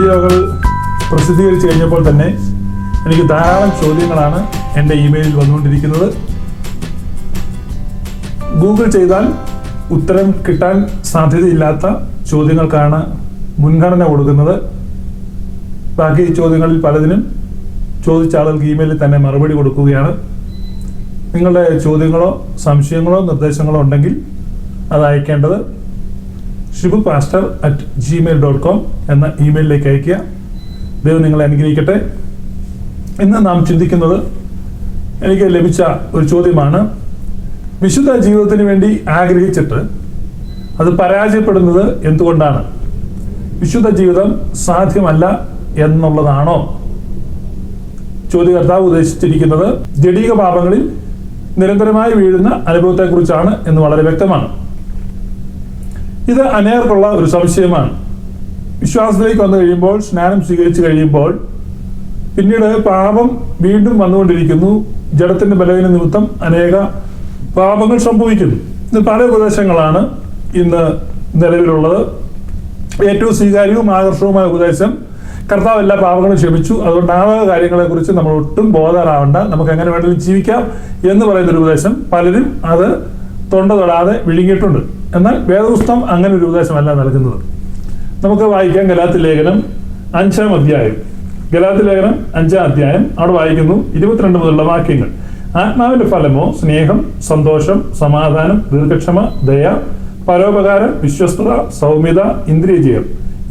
വീഡിയോകൾ പ്രസിദ്ധീകരിച്ചു കഴിഞ്ഞപ്പോൾ തന്നെ എനിക്ക് ധാരാളം ചോദ്യങ്ങളാണ് എന്റെ ഇമെയിലിൽ വന്നുകൊണ്ടിരിക്കുന്നത്. ഗൂഗിൾ ചെയ്താൽ ഉത്തരം കിട്ടാൻ സാധ്യതയില്ലാത്ത ചോദ്യങ്ങൾക്കാണ് മുൻഗണന കൊടുക്കുന്നത്. ബാക്കി ചോദ്യങ്ങളിൽ പലതിനും ചോദിച്ച ആളുകൾക്ക് ഇമെയിലിൽ തന്നെ മറുപടി കൊടുക്കുകയാണ്. നിങ്ങളുടെ ചോദ്യങ്ങളോ സംശയങ്ങളോ നിർദ്ദേശങ്ങളോ ഉണ്ടെങ്കിൽ അത് അയക്കേണ്ടത് Shibu pastor at Gmail dot com എന്ന ഇമെയിലിലേക്ക് അയക്കുക ദൈവം നിങ്ങളെ അനുഗ്രഹിക്കട്ടെ. ഇന്ന് നാം ചിന്തിക്കുന്നത് എനിക്ക് ലഭിച്ച ഒരു ചോദ്യമാണ്. വിശുദ്ധ ജീവിതത്തിന് വേണ്ടി ആഗ്രഹിച്ചിട്ട് അത് പരാജയപ്പെടുന്നത് എന്തുകൊണ്ടാണ്? വിശുദ്ധ ജീവിതം സാധ്യമല്ല എന്നുള്ളതാണോ? ചോദ്യകർത്താവ് ഉദ്ദേശിച്ചിരിക്കുന്നത് ജടീക പാപങ്ങളിൽ നിരന്തരമായി വീഴുന്ന അനുഭവത്തെക്കുറിച്ചാണ് എന്ന് വളരെ വ്യക്തമാണ്. ഇത് അനേർക്കുള്ള ഒരു സംശയമാണ്. വിശ്വാസത്തിലേക്ക് വന്നു കഴിയുമ്പോൾ സ്നാനം സ്വീകരിച്ചു കഴിയുമ്പോൾ പിന്നീട് പാപം വീണ്ടും വന്നുകൊണ്ടിരിക്കുന്നു. ജഡത്തിന്റെ ബലവിന് നിമിത്തം അനേക പാപങ്ങൾ സംഭവിക്കുന്നു. ഇത് പല ഉപദേശങ്ങളാണ് ഇന്ന് നിലവിലുള്ളത്. ഏറ്റവും സ്വീകാര്യവും ആകർഷകവുമായ ഉപദേശം കർത്താവ് എല്ലാ പാപങ്ങളും ക്ഷമിച്ചു. അതുകൊണ്ട് ആ കാര്യങ്ങളെ കുറിച്ച് നമ്മൾ ഒട്ടും ബോധരാവണ്ട നമുക്ക് എങ്ങനെ വേണമെങ്കിലും ജീവിക്കാം എന്ന് പറയുന്ന ഒരു ഉപദേശം പലരും അത് തൊണ്ട തൊടാതെ വിഴുങ്ങിയിട്ടുണ്ട്. എന്നാൽ വേദപുസ്തകം അങ്ങനെ ഒരു ഉപദേശമല്ല നൽകുന്നത്. നമുക്ക് വായിക്കാം ഗലാത്തി ലേഖനം അഞ്ചാം അധ്യായം. ഗലാത്തി ലേഖനം അഞ്ചാം അധ്യായം അവിടെ വായിക്കുന്നു ഇരുപത്തിരണ്ട് മുതലുള്ള വാക്യങ്ങൾ. ആത്മാവിന്റെ ഫലമോ സ്നേഹം സന്തോഷം സമാധാനം ദീർഘക്ഷമ ദയ പരോപകാരം വിശ്വസ്തത സൗമ്യത ഇന്ദ്രിയജയം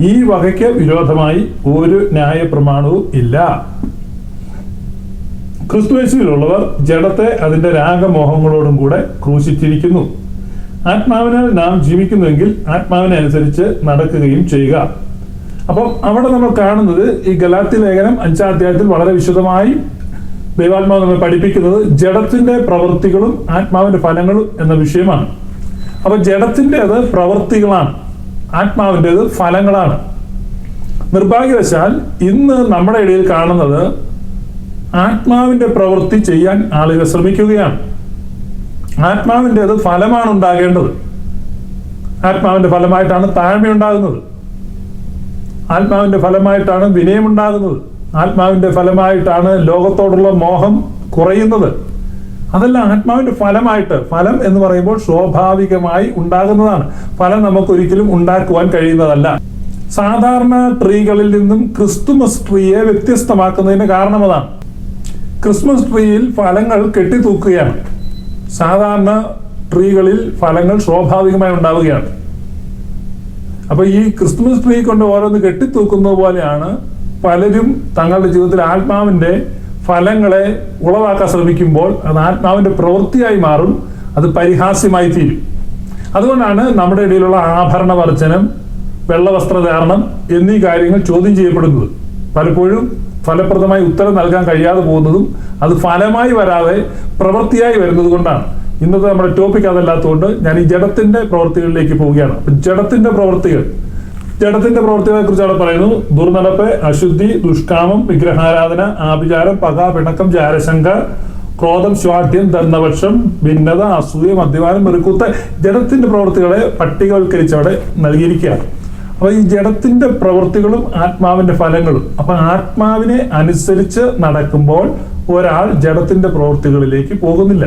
ഈ വകയ്ക്ക് വിരോധമായി ഒരു ന്യായ പ്രമാണവും ഇല്ല ക്രിസ്തുവേശുവിലുള്ളവർ ജഡത്തെ അതിന്റെ രാഗമോഹങ്ങളോടും കൂടെ ക്രൂശിച്ചിരിക്കുന്നു. ആത്മാവിനാൽ നാം ജീവിക്കുന്നുവെങ്കിൽ ആത്മാവിനെ അനുസരിച്ച് നടക്കുകയും ചെയ്യുക. അപ്പം അവിടെ നമ്മൾ കാണുന്നത് ഈ ഗലാത്തി ലേഖനം അഞ്ചാം അധ്യായത്തിൽ വളരെ വിശദമായി ദൈവാത്മാവ് നമ്മൾ പഠിപ്പിക്കുന്നത് ജഡത്തിന്റെ പ്രവൃത്തികളും ആത്മാവിന്റെ ഫലങ്ങളും എന്ന വിഷയമാണ്. അപ്പൊ ജഡത്തിന്റെത് പ്രവൃത്തികളാണ് ആത്മാവിന്റെത് ഫലങ്ങളാണ്. നിർഭാഗ്യവശാൽ ഇന്ന് നമ്മുടെ ഇടയിൽ കാണുന്നത് ആത്മാവിന്റെ പ്രവൃത്തി ചെയ്യാൻ ആളുകൾ ശ്രമിക്കുകയാണ്. ആത്മാവിന്റെത് ഫലമാണ് ഉണ്ടാകേണ്ടത്. ആത്മാവിന്റെ ഫലമായിട്ടാണ് താഴ്മ ഉണ്ടാകുന്നത്. ആത്മാവിന്റെ ഫലമായിട്ടാണ് വിനയമുണ്ടാകുന്നത് ആത്മാവിന്റെ ഫലമായിട്ടാണ് ലോകത്തോടുള്ള മോഹം കുറയുന്നത്. അതെല്ലാം ആത്മാവിന്റെ ഫലമായിട്ട് ഫലം എന്ന് പറയുമ്പോൾ സ്വാഭാവികമായി ഉണ്ടാകുന്നതാണ്. ഫലം നമുക്ക് ഒരിക്കലും ഉണ്ടാക്കുവാൻ കഴിയുന്നതല്ല. സാധാരണ ട്രീകളിൽ നിന്നും ക്രിസ്തുമസ് ട്രീയെ വ്യത്യസ്തമാക്കുന്നതിന് കാരണം അതാണ് ക്രിസ്മസ് ട്രീയിൽ ഫലങ്ങൾ കെട്ടിത്തൂക്കുകയാണ്. സാധാരണ ട്രീകളിൽ ഫലങ്ങൾ സ്വാഭാവികമായി ഉണ്ടാവുകയാണ്. അപ്പൊ ഈ ക്രിസ്മസ് ട്രീ കൊണ്ട് ഓരോന്ന് കെട്ടിത്തൂക്കുന്നത് പോലെയാണ് പലരും തങ്ങളുടെ ജീവിതത്തിൽ ആത്മാവിന്റെ ഫലങ്ങളെ ഉളവാക്കാൻ ശ്രമിക്കുമ്പോൾ അത് ആത്മാവിന്റെ പ്രവൃത്തിയായി മാറും അത് പരിഹാസ്യമായി തീരും. അതുകൊണ്ടാണ് നമ്മുടെ ഇടയിലുള്ള ആഭരണ വർജനം വെള്ളവസ്ത്രധാരണം എന്നീ കാര്യങ്ങൾ ചോദ്യം ചെയ്യപ്പെടുന്നത്. പലപ്പോഴും ഫലപ്രദമായി ഉത്തരം നൽകാൻ കഴിയാതെ പോകുന്നതും അത് ഫലമായി വരാതെ പ്രവൃത്തിയായി വരുന്നത് കൊണ്ടാണ്. ഇന്നത്തെ നമ്മുടെ ടോപ്പിക് അതല്ലാത്തതുകൊണ്ട് ഞാൻ ഈ ജഡത്തിന്റെ പ്രവൃത്തികളിലേക്ക് പോവുകയാണ്. ജഡത്തിന്റെ പ്രവൃത്തികൾ. ജഡത്തിന്റെ പ്രവൃത്തികളെ കുറിച്ച് അവിടെ പറയുന്നു ദുർനടപ്പ് അശുദ്ധി ദുഷ്കാമം വിഗ്രഹാരാധന ആഭിചാരം പക പിണക്കം ജാരശങ്ക ക്രോധം സ്വാഠ്യം ദന്തപക്ഷം ഭിന്നത അസൂയ മദ്യപാനം മെറുക്കൂത്ത് ജഡത്തിന്റെ പ്രവൃത്തികളെ പട്ടികവൽക്കരിച്ച് അവിടെ നൽകിയിരിക്കുകയാണ്. അപ്പൊ ഈ ജഡത്തിന്റെ പ്രവൃത്തികളും ആത്മാവിന്റെ ഫലങ്ങളും. അപ്പൊ ആത്മാവിനെ അനുസരിച്ച് നടക്കുമ്പോൾ ഒരാൾ ജഡത്തിന്റെ പ്രവൃത്തികളിലേക്ക് പോകുന്നില്ല.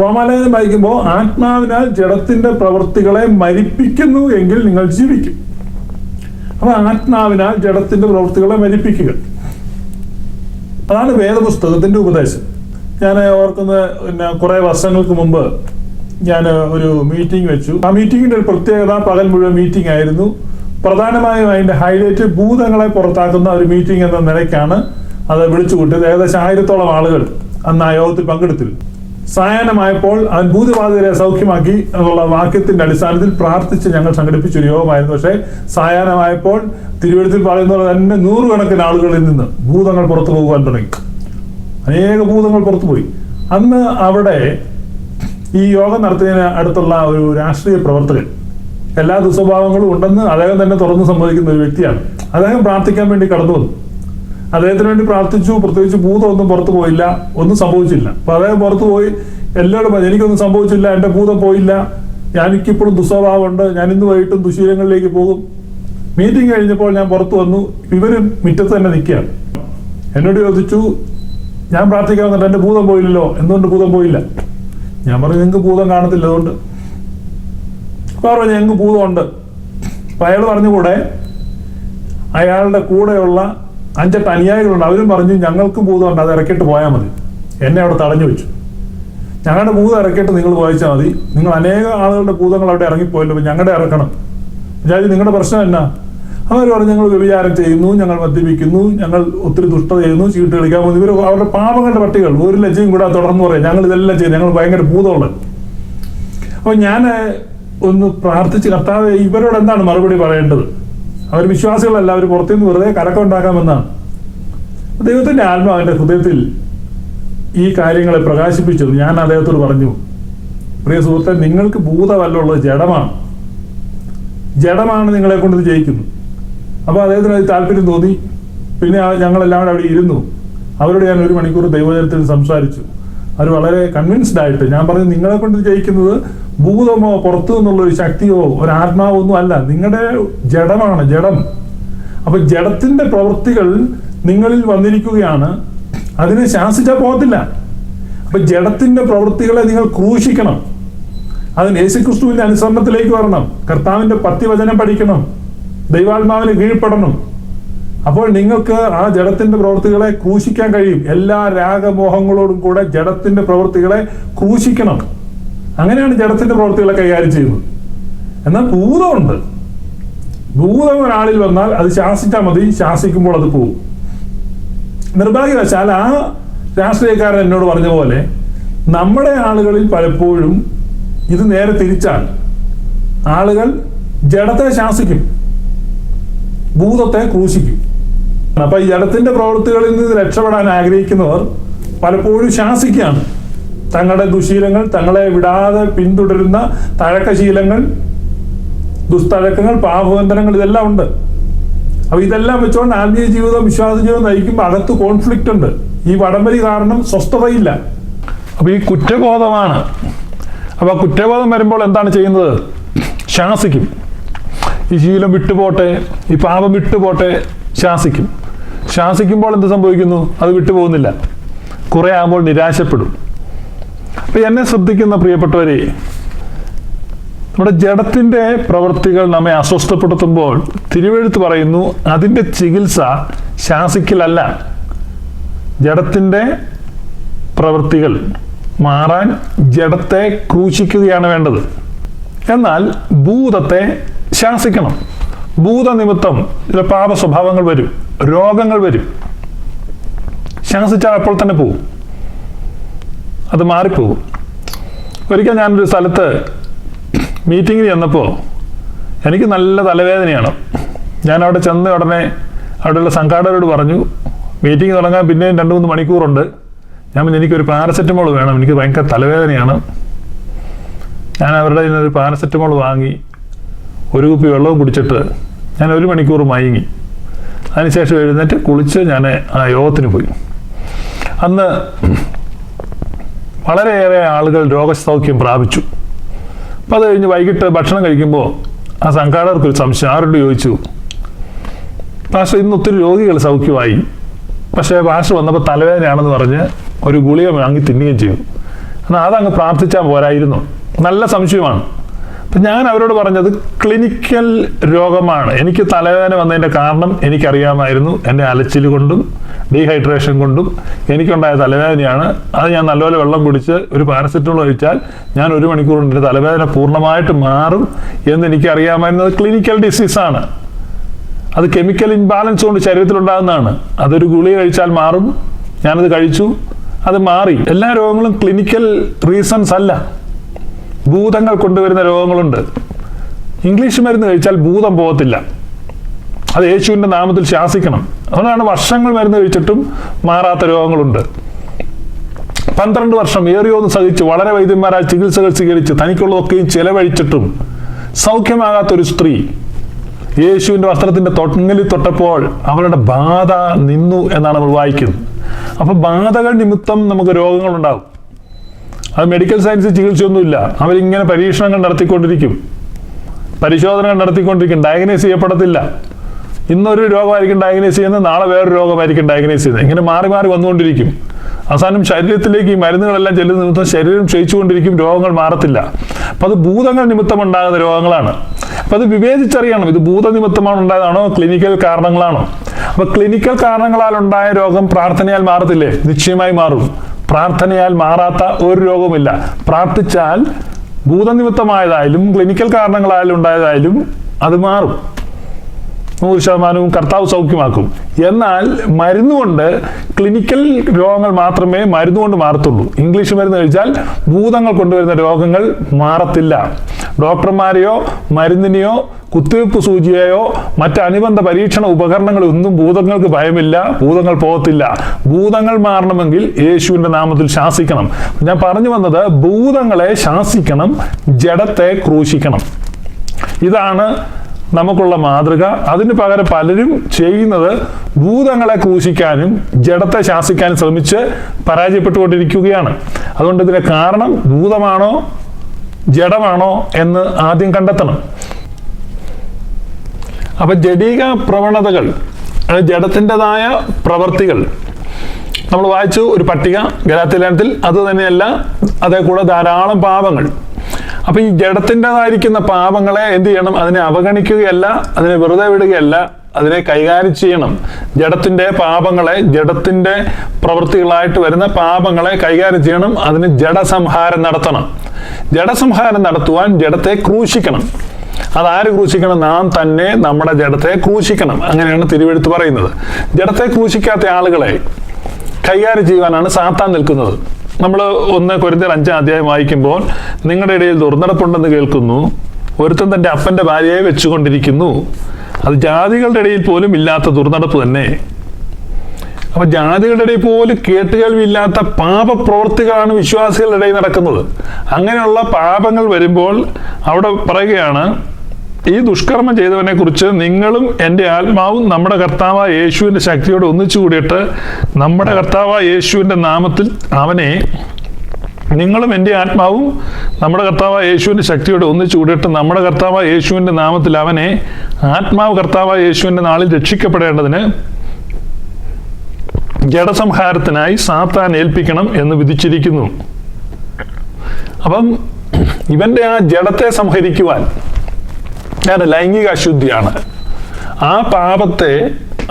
റോമാലേഖനം വായിക്കുമ്പോൾ ആത്മാവിനാൽ ജഡത്തിന്റെ പ്രവൃത്തികളെ മരിപ്പിക്കുന്നു എങ്കിൽ നിങ്ങൾ ജീവിക്കും. അപ്പൊ ആത്മാവിനാൽ ജഡത്തിന്റെ പ്രവൃത്തികളെ മരിപ്പിക്കുക. അതാണ് വേദപുസ്തകത്തിന്റെ ഉപദേശം. ഞാൻ ഓർക്കുന്ന പിന്നെ കുറെ വർഷങ്ങൾക്ക് മുമ്പ് ഞാൻ ഒരു മീറ്റിംഗ് വെച്ചു. ആ മീറ്റിംഗിന്റെ ഒരു പ്രത്യേകത പകൽ മുഴുവൻ മീറ്റിംഗ് ആയിരുന്നു. പ്രധാനമായും അതിന്റെ ഹൈലൈറ്റ് ഭൂതങ്ങളെ പുറത്താക്കുന്ന ഒരു മീറ്റിംഗ് എന്ന നിലയ്ക്കാണ് അത് വിളിച്ചു കൂട്ടിയത് ഏകദേശം ആയിരത്തോളം ആളുകൾ അന്ന് ആ യോഗത്തിൽ പങ്കെടുത്തിരുന്നു. സായാഹ്നമായപ്പോൾ അവൻ സൗഖ്യമാക്കി എന്നുള്ള വാക്യത്തിന്റെ അടിസ്ഥാനത്തിൽ പ്രാർത്ഥിച്ച് ഞങ്ങൾ സംഘടിപ്പിച്ച ഒരു യോഗമായിരുന്നു. പക്ഷേ സായാഹ്നമായപ്പോൾ തിരുവഴുത്തിൽ പറയുന്നത് തന്നെ നൂറുകണക്കിന് ആളുകളിൽ നിന്ന് ഭൂതങ്ങൾ പുറത്തു പോകുവാൻ തുടങ്ങി. അനേക ഭൂതങ്ങൾ പുറത്തുപോയി അന്ന് അവിടെ ഈ യോഗം നടത്തിയതിന് അടുത്തുള്ള ഒരു രാഷ്ട്രീയ പ്രവർത്തകൻ എല്ലാ ദുസ്വഭാവങ്ങളും ഉണ്ടെന്ന് അദ്ദേഹം തന്നെ തുറന്ന് സമ്മതിക്കുന്ന ഒരു വ്യക്തിയാണ്. അദ്ദേഹം പ്രാർത്ഥിക്കാൻ വേണ്ടി കടന്നു വന്നു. അദ്ദേഹത്തിന് വേണ്ടി പ്രാർത്ഥിച്ചു പ്രത്യേകിച്ച് ഭൂതമൊന്നും പുറത്തു പോയില്ല ഒന്നും സംഭവിച്ചില്ല. അപ്പൊ അദ്ദേഹം പുറത്തു പോയി എല്ലാവരും പറഞ്ഞു എനിക്കൊന്നും സംഭവിച്ചില്ല എന്റെ ഭൂതം പോയില്ല എനിക്കിപ്പോഴും ദുസ്വഭാവമുണ്ട് ഞാൻ ഇന്ന് വൈകിട്ടും ദുശീലങ്ങളിലേക്ക് പോകും. മീറ്റിംഗ് കഴിഞ്ഞപ്പോൾ ഞാൻ പുറത്തു വന്നു ഇവർ മുറ്റത്ത് തന്നെ നിൽക്കുകയാണ്. എന്നോട് ചോദിച്ചു ഞാൻ പ്രാർത്ഥിക്കാൻ വന്നിട്ട് എന്റെ ഭൂതം പോയില്ലല്ലോ എന്തുകൊണ്ട് ഭൂതം പോയില്ല? ഞാൻ പറഞ്ഞു നിങ്ങൾക്ക് ഭൂതം കാണത്തില്ല അതുകൊണ്ട്. പറഞ്ഞു ഞങ്ങൾക്ക് ഭൂതമുണ്ട്. അപ്പം അയാൾ പറഞ്ഞുകൂടെ അയാളുടെ കൂടെയുള്ള അഞ്ചെട്ട് അനുയായികളുണ്ട്. അവരും പറഞ്ഞു ഞങ്ങൾക്കും ഭൂതമുണ്ട് അത് ഇറക്കിയിട്ട് പോയാൽ മതി. എന്നെ അവിടെ തടഞ്ഞു വെച്ചു. ഞങ്ങളുടെ ഭൂതം ഇറക്കിയിട്ട് നിങ്ങൾ വായിച്ചാൽ മതി. നിങ്ങൾ അനേക ആളുകളുടെ ഭൂതങ്ങൾ അവിടെ ഇറങ്ങിപ്പോയല്ലോ ഞങ്ങളുടെ ഇറക്കണം. വിചാരിച്ചു നിങ്ങളുടെ പ്രശ്നം എന്നാ? അവർ പറഞ്ഞു ഞങ്ങൾ വ്യഭിചാരം ചെയ്യുന്നു ഞങ്ങൾ മദ്യപിക്കുന്നു ഞങ്ങൾ ഒത്തിരി ദുഷ്ടത ചെയ്യുന്നു ചീട്ട് കളിക്കാൻ പോകുന്നു. ഇവർ അവരുടെ പാപങ്ങളുടെ പട്ടികൾ ഒരു ലജ്ജയും കൂടെ തുടർന്ന് പറയും ഞങ്ങൾ ഇതെല്ലാം ചെയ്യും ഞങ്ങൾ ഭയങ്കര ഭൂതമുള്ളത് അപ്പൊ ഞാൻ ഒന്ന് പ്രാർത്ഥിച്ച് കർത്താവ് ഇവരോട് എന്താണ് മറുപടി പറയേണ്ടത്? അവർ വിശ്വാസികളല്ല അവർ പുറത്തുനിന്ന് വെറുതെ കലക്കം ഉണ്ടാക്കാമെന്നാണ്. ദൈവത്തിന്റെ ആത്മാവിന്റെ ഹൃദയത്തിൽ ഈ കാര്യങ്ങളെ പ്രകാശിപ്പിച്ചത്. ഞാൻ അദ്ദേഹത്തോട് പറഞ്ഞു പ്രിയ സുഹൃത്തെ നിങ്ങൾക്ക് ഭൂതമല്ലുള്ളത് ജഡമാണ്. ജഡമാണ് നിങ്ങളെ കൊണ്ട് അപ്പൊ അപ്പോൾ അദ്ദേഹത്തിന് അത് താല്പര്യം തോന്നി. പിന്നെ ഞങ്ങളെല്ലാം കൂടെ അവിടെ ഇരുന്നു. അവരോട് ഞാൻ ഒരു മണിക്കൂർ ദൈവജനത്തിൽ സംസാരിച്ചു. അവർ വളരെ കൺവിൻസ്ഡ് ആയിട്ട് ഞാൻ പറഞ്ഞു നിങ്ങളെ കൊണ്ട് ജയിക്കുന്നത് ഭൂതമോ പുറത്തു നിന്നുള്ള ഒരു ശക്തിയോ ഒരു ആത്മാവോ ഒന്നും അല്ല. നിങ്ങളുടെ ജഡമാണ് ജഡം. അപ്പൊ ജഡത്തിന്റെ പ്രവൃത്തികൾ നിങ്ങളിൽ വന്നിരിക്കുകയാണ്. അതിനെ ശാസിച്ചാൽ പോകത്തില്ല. അപ്പൊ ജഡത്തിന്റെ പ്രവൃത്തികളെ നിങ്ങൾ ക്രൂശിക്കണം. അതിന് യേശുക്രിസ്തുവിന്റെ അനുസരണത്തിലേക്ക് വരണം. കർത്താവിന്റെ പത്തിവചനം പഠിക്കണം. ദൈവാത്മാവിന് കീഴ്പ്പെടണം. അപ്പോൾ നിങ്ങൾക്ക് ആ ജഡത്തിന്റെ പ്രവൃത്തികളെ ക്രൂശിക്കാൻ കഴിയും. എല്ലാ രാഗമോഹങ്ങളോടും കൂടെ ജഡത്തിന്റെ പ്രവൃത്തികളെ ക്രൂശിക്കണം. അങ്ങനെയാണ് ജഡത്തിന്റെ പ്രവൃത്തികളെ കൈകാര്യം ചെയ്യുന്നത്. എന്നാൽ ഭൂതമുണ്ട്. ഭൂതം ഒരാളിൽ വന്നാൽ അത് ശാസിച്ചാൽ മതി. ശാസിക്കുമ്പോൾ അത് പോകും നിർഭാഗ്യവശാൽ ആ രാഷ്ട്രീയക്കാരൻ എന്നോട് പറഞ്ഞ പോലെ നമ്മുടെ ആളുകളിൽ പലപ്പോഴും ഇത് നേരെ തിരിച്ചാൽ ആളുകൾ ജഡത്തെ ശാസിക്കും. ഭൂതത്തെ ക്രൂശിക്കും. അപ്പൊ ജഡത്തിന്റെ പ്രവൃത്തികളിൽ നിന്ന് രക്ഷപ്പെടാൻ ആഗ്രഹിക്കുന്നവർ പലപ്പോഴും ശാസിക്കുകയാണ്. തങ്ങളുടെ ദുശീലങ്ങൾ തങ്ങളെ വിടാതെ പിന്തുടരുന്ന തഴക്കശീലങ്ങൾ ദുസ്തഴക്കങ്ങൾ പാപബന്ധനങ്ങൾ ഇതെല്ലാം ഉണ്ട്. അപ്പൊ ഇതെല്ലാം വെച്ചുകൊണ്ട് ആത്മീയ ജീവിതം വിശ്വാസ ജീവിതം നയിക്കുമ്പോൾ അകത്ത് കോൺഫ്ലിക്റ്റ് ഉണ്ട്. ഈ വടംവലി കാരണം സ്വസ്ഥതയില്ല. അപ്പൊ ഈ കുറ്റബോധമാണ്. അപ്പൊ കുറ്റബോധം വരുമ്പോൾ എന്താണ് ചെയ്യുന്നത്? ശാസിക്കും. ഈ ശീലം വിട്ടുപോട്ടെ ഈ പാപം വിട്ടുപോട്ടെ ശാസിക്കും. ശാസിക്കുമ്പോൾ എന്ത് സംഭവിക്കുന്നു? അത് വിട്ടുപോകുന്നില്ല. കുറെ ആകുമ്പോൾ നിരാശപ്പെടും. അപ്പൊ എന്നെ ശ്രദ്ധിക്കുന്ന പ്രിയപ്പെട്ടവരെ നമ്മുടെ ജഡത്തിന്റെ പ്രവൃത്തികൾ നമ്മെ അസ്വസ്ഥപ്പെടുത്തുമ്പോൾ തിരുവെഴുത്ത് പറയുന്നു അതിന്റെ ചികിത്സ ശാസിക്കലല്ല. ജഡത്തിന്റെ പ്രവൃത്തികൾ മാറാൻ ജഡത്തെ ക്രൂശിക്കുകയാണ് വേണ്ടത്. എന്നാൽ ഭൂതത്തെ ശാസിക്കണം. ഭൂതനിമിത്തം ചില പാപ സ്വഭാവങ്ങൾ വരും. രോഗങ്ങൾ വരും. ശ്വസിച്ചാൽ അപ്പോൾ തന്നെ പോവും. അത് മാറിപ്പോവും. ഒരിക്കൽ ഞാനൊരു സ്ഥലത്ത് മീറ്റിങ്ങിന് ചെന്നപ്പോൾ എനിക്ക് നല്ല തലവേദനയാണ്. ഞാൻ അവിടെ ചെന്ന് ഉടനെ അവിടെയുള്ള സംഘാടകരോട് പറഞ്ഞു മീറ്റിംഗ് തുടങ്ങാൻ പിന്നെയും രണ്ട് മൂന്ന് മണിക്കൂറുണ്ട്. ഞാൻ പിന്നെ എനിക്കൊരു പാരസെറ്റമോൾ വേണം. എനിക്ക് ഭയങ്കര തലവേദനയാണ്. ഞാൻ അവരുടെ ഒരു പാരസെറ്റമോൾ വാങ്ങി ഒരു കുപ്പി വെള്ളവും കുടിച്ചിട്ട് ഞാൻ ഒരു മണിക്കൂർ മയങ്ങി. അതിനുശേഷം എഴുന്നേറ്റ് കുളിച്ച് ഞാൻ ആ യോഗത്തിന് പോയി. അന്ന് വളരെയേറെ ആളുകൾ രോഗസൗഖ്യം പ്രാപിച്ചു. അപ്പം അത് കഴിഞ്ഞ് വൈകിട്ട് ഭക്ഷണം കഴിക്കുമ്പോൾ ആ സംഘാടകർക്ക് ഒരു സംശയം. ആരോട് ചോദിച്ചു? പാഷ ഇന്ന് ഒത്തിരി രോഗികൾ സൗഖ്യമായി. പക്ഷേ പാഷ വന്നപ്പോൾ തലവേദനയാണെന്ന് പറഞ്ഞ് ഒരു ഗുളിക വാങ്ങി തിന്നുകയും ചെയ്തു. എന്നാൽ അതങ്ങ് പ്രാർത്ഥിച്ചാൽ പോരായിരുന്നു. നല്ല സംശയമാണ്. അപ്പം ഞാൻ അവരോട് പറഞ്ഞത് ക്ലിനിക്കൽ രോഗമാണ്. എനിക്ക് തലവേദന വന്നതിന്റെ കാരണം എനിക്കറിയാമായിരുന്നു. എന്റെ അലച്ചിൽ കൊണ്ടും ഡീഹൈഡ്രേഷൻ കൊണ്ടും എനിക്കുണ്ടായ തലവേദനയാണ്. അത് ഞാൻ നല്ലപോലെ വെള്ളം കുടിച്ച് ഒരു പാരസെറ്റമോൾ കഴിച്ചാൽ ഞാൻ ഒരു മണിക്കൂർ കൊണ്ട് തലവേദന പൂർണമായിട്ട് മാറും എന്ന് എനിക്കറിയാമായിരുന്നത് ക്ലിനിക്കൽ ഡിസീസാണ് അത് കെമിക്കൽ ഇംബാലൻസ് കൊണ്ട് ശരീരത്തിലുണ്ടാകുന്നതാണ്. അതൊരു ഗുളിക കഴിച്ചാൽ മാറും. ഞാനത് കഴിച്ചു. അത് മാറി. എല്ലാ രോഗങ്ങളും ക്ലിനിക്കൽ റീസൺസ് അല്ല. ഭൂതങ്ങൾ കൊണ്ടുവരുന്ന രോഗങ്ങളുണ്ട്. ഇംഗ്ലീഷ് മരുന്ന് കഴിച്ചാൽ ഭൂതം പോകത്തില്ല. അത് യേശുവിന്റെ നാമത്തിൽ ശാസിക്കണം. അതുകൊണ്ടാണ് വർഷങ്ങൾ മരുന്ന് കഴിച്ചിട്ടും മാറാത്ത രോഗങ്ങളുണ്ട്. പന്ത്രണ്ട് വർഷം ഏറിയോന്ന് സഹിച്ച് വളരെ വൈദ്യന്മാരാൽ ചികിത്സകൾ സ്വീകരിച്ച് തനിക്കുള്ളതൊക്കെയും ചെലവഴിച്ചിട്ടും സൗഖ്യമാകാത്ത ഒരു സ്ത്രീ യേശുവിന്റെ വസ്ത്രത്തിന്റെ തൊങ്ങലിൽ തൊട്ടപ്പോൾ അവളുടെ ബാധ നിന്നു എന്നാണ് നമ്മൾ വായിക്കുന്നത്. അപ്പോൾ ബാധകൾ നിമിത്തം നമുക്ക് രോഗങ്ങളുണ്ടാകും. അത് മെഡിക്കൽ സയൻസ് ചികിത്സയൊന്നുമില്ല. അവരിങ്ങനെ പരീക്ഷണങ്ങൾ നടത്തിക്കൊണ്ടിരിക്കും. പരിശോധനകൾ നടത്തിക്കൊണ്ടിരിക്കും. ഡയഗ്നോസ് ചെയ്യപ്പെടത്തില്ല. ഇന്നൊരു രോഗമായിരിക്കും ഡയഗ്നോസ് ചെയ്യുന്നത് നാളെ വേറൊരു രോഗമായിരിക്കും ഡയഗ്നോസ് ചെയ്യുന്നത്. ഇങ്ങനെ മാറി മാറി വന്നുകൊണ്ടിരിക്കും. അവസാനം ശരീരത്തിലേക്ക് ഈ മരുന്നുകളെല്ലാം ചെല്ലുന്ന നിമിത്തം ശരീരം ക്ഷയിച്ചുകൊണ്ടിരിക്കും രോഗങ്ങൾ മാറത്തില്ല. അപ്പം അത് ഭൂതങ്ങൾ നിമിത്തം ഉണ്ടാകുന്ന രോഗങ്ങളാണ്. അപ്പം അത് വിവേചിച്ചറിയണം ഇത് ഭൂതനിമിത്തമാണ് ഉണ്ടായതാണോ ക്ലിനിക്കൽ കാരണങ്ങളാണോ? അപ്പം ക്ലിനിക്കൽ കാരണങ്ങളാൽ ഉണ്ടായ രോഗം പ്രാർത്ഥനയാൽ മാറത്തില്ലേ? നിശ്ചയമായി മാറും. പ്രാർത്ഥനയാൽ മാറാത്ത ഒരു രോഗവുമില്ല. പ്രാർത്ഥിച്ചാൽ ഭൂതനിമിത്തമായതായാലും ക്ലിനിക്കൽ കാരണങ്ങളായാലും ഉണ്ടായതായാലും അത് മാറും. നൂറ് ശതമാനവും കർത്താവ് സൗഖ്യമാക്കും. എന്നാൽ മരുന്നുകൊണ്ട് ക്ലിനിക്കൽ രോഗങ്ങൾ മാത്രമേ മരുന്നുകൊണ്ട് മാറത്തുള്ളൂ. ഇംഗ്ലീഷ് മരുന്ന് കഴിച്ചാൽ ഭൂതങ്ങൾ കൊണ്ടുവരുന്ന രോഗങ്ങൾ മാറത്തില്ല. ഡോക്ടർമാരെയോ മരുന്നിനെയോ കുത്തിവയ്പ്പ് സൂചിയെയോ മറ്റ് അനുബന്ധ പരീക്ഷണ ഉപകരണങ്ങളൊന്നും ഭൂതങ്ങൾക്ക് ഭയമില്ല ഭൂതങ്ങൾ പോകത്തില്ല. ഭൂതങ്ങൾ മാറണമെങ്കിൽ യേശുവിന്റെ നാമത്തിൽ ശാസിക്കണം. ഞാൻ പറഞ്ഞു വന്നത് ഭൂതങ്ങളെ ശാസിക്കണം ജഡത്തെ ക്രൂശിക്കണം. ഇതാണ് നമുക്കുള്ള മാതൃക. അതിന് പകരം പലരും ചെയ്യുന്നത് ഭൂതങ്ങളെ ക്രൂശിക്കാനും ജഡത്തെ ശാസിക്കാനും ശ്രമിച്ച് പരാജയപ്പെട്ടുകൊണ്ടിരിക്കുകയാണ്. അതുകൊണ്ട് ഇതിന്റെ കാരണം ഭൂതമാണോ ജഡമാണോ എന്ന് ആദ്യം കണ്ടെത്തണം. അപ്പൊ ജഡീക പ്രവണതകൾ ജഡത്തിന്റെതായ പ്രവർത്തികൾ. നമ്മൾ വായിച്ചു ഒരു പട്ടിക ഗലാത്തിലേനത്തിൽ അത് തന്നെയല്ല അതേ കൂടെ ധാരാളം പാപങ്ങൾ. അപ്പൊ ഈ ജഡത്തിന്റെതായിരിക്കുന്ന പാപങ്ങളെ എന്ത് ചെയ്യണം? അതിനെ അവഗണിക്കുകയല്ല അതിനെ വെറുതെ വിടുകയല്ല അതിനെ കൈകാര്യം ചെയ്യണം. ജഡത്തിന്റെ പാപങ്ങളെ ജഡത്തിന്റെ പ്രവൃത്തികളായിട്ട് വരുന്ന പാപങ്ങളെ കൈകാര്യം ചെയ്യണം. അതിന് ജഡസംഹാരം നടത്തണം. ജഡസംഹാരം നടത്തുവാൻ ജഡത്തെ ക്രൂശിക്കണം. അതാര് ക്രൂശിക്കണം? നാം തന്നെ നമ്മുടെ ജഡത്തെ ക്രൂശിക്കണം. അങ്ങനെയാണ് തിരുവെടുത്ത് പറയുന്നത്. ജഡത്തെ ക്രൂശിക്കാത്ത ആളുകളെ കൈകാര്യം ചെയ്യുവാനാണ് സാത്താൻ നിൽക്കുന്നത്. നമ്മൾ ഒന്ന് കൊരിന്തിയർ അഞ്ചാം അധ്യായം വായിക്കുമ്പോൾ നിങ്ങളുടെ ഇടയിൽ ദുർനടപ്പുണ്ടെന്ന് കേൾക്കുന്നു. ഒരുത്തൻ തന്റെ അപ്പന്റെ ഭാര്യയെ വെച്ചുകൊണ്ടിരിക്കുന്നു. അത് ജാതികളുടെ ഇടയിൽ പോലും ഇല്ലാത്ത ദുർനടപ്പ് തന്നെ. അപ്പൊ ജാതികളുടെ ഇടയിൽ പോലും കേട്ടുകേൾവില്ലാത്ത പാപപ്രവർത്തികളാണ് വിശ്വാസികളുടെ ഇടയിൽ നടക്കുന്നത്. അങ്ങനെയുള്ള പാപങ്ങൾ വരുമ്പോൾ അവിടെ പറയുകയാണ് ഈ ദുഷ്കർമ്മം ചെയ്തവനെ കുറിച്ച് നിങ്ങളും എന്റെ ആത്മാവും നമ്മുടെ കർത്താവായ യേശുവിന്റെ ശക്തിയോട് ഒന്നിച്ചു കൂടിയിട്ട് നമ്മുടെ കർത്താവായ യേശുവിന്റെ നാമത്തിൽ അവനെ നിങ്ങളും എന്റെ ആത്മാവും നമ്മുടെ കർത്താവായ യേശുവിന്റെ ശക്തിയോട് ഒന്നിച്ചു കൂടിയിട്ട് നമ്മുടെ കർത്താവായ യേശുവിന്റെ നാമത്തിൽ അവനെ ആത്മാവ് കർത്താവായ യേശുവിന്റെ നാളിൽ രക്ഷിക്കപ്പെടേണ്ടതിന് ജഡസംഹാരത്തിനായി സാത്താൻ ഏൽപ്പിക്കണം എന്ന് വിധിച്ചിരിക്കുന്നു. അപ്പം ഇവന്റെ ആ ജഡത്തെ സംഹരിക്കുവാൻ ഞാൻ ലൈംഗിക അശുദ്ധിയാണ്. ആ പാപത്തെ